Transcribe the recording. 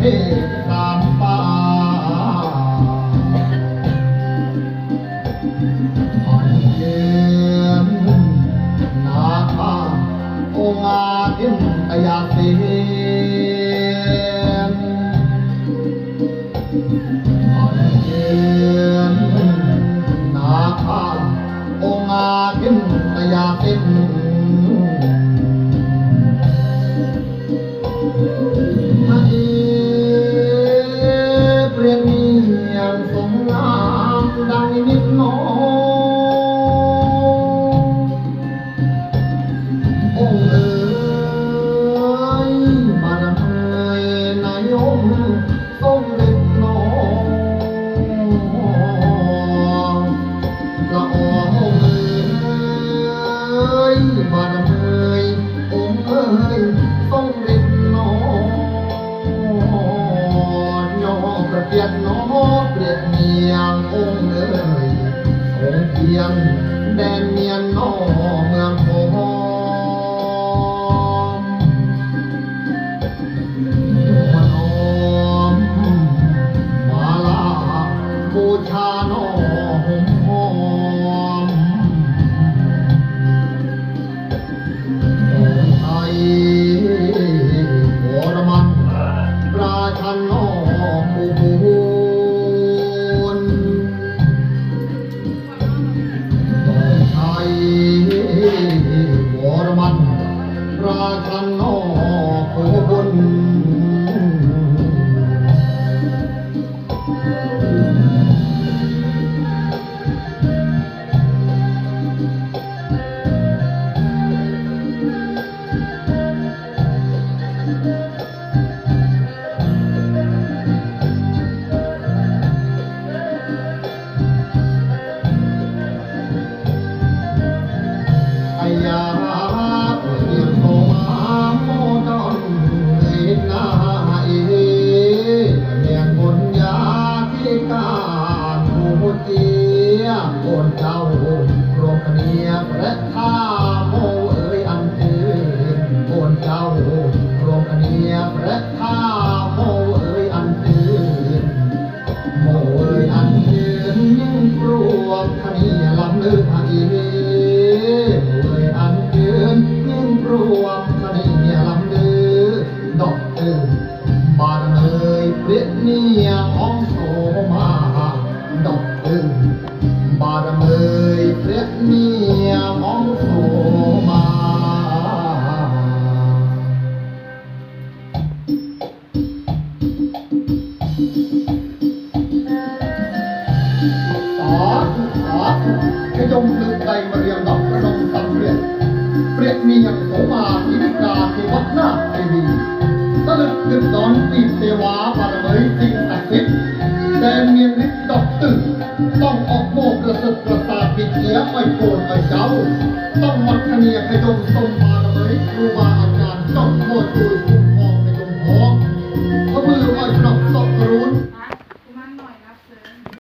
Hey. บาดเมยองเอ้ยต้องเร็นนอนยอกระเบียดนอเปลี่ยนเมียงองเอ้ยองเพียงแดนเมียนนอ อยโปรดต่อยเจ้า ต้องมักเนียขดมสม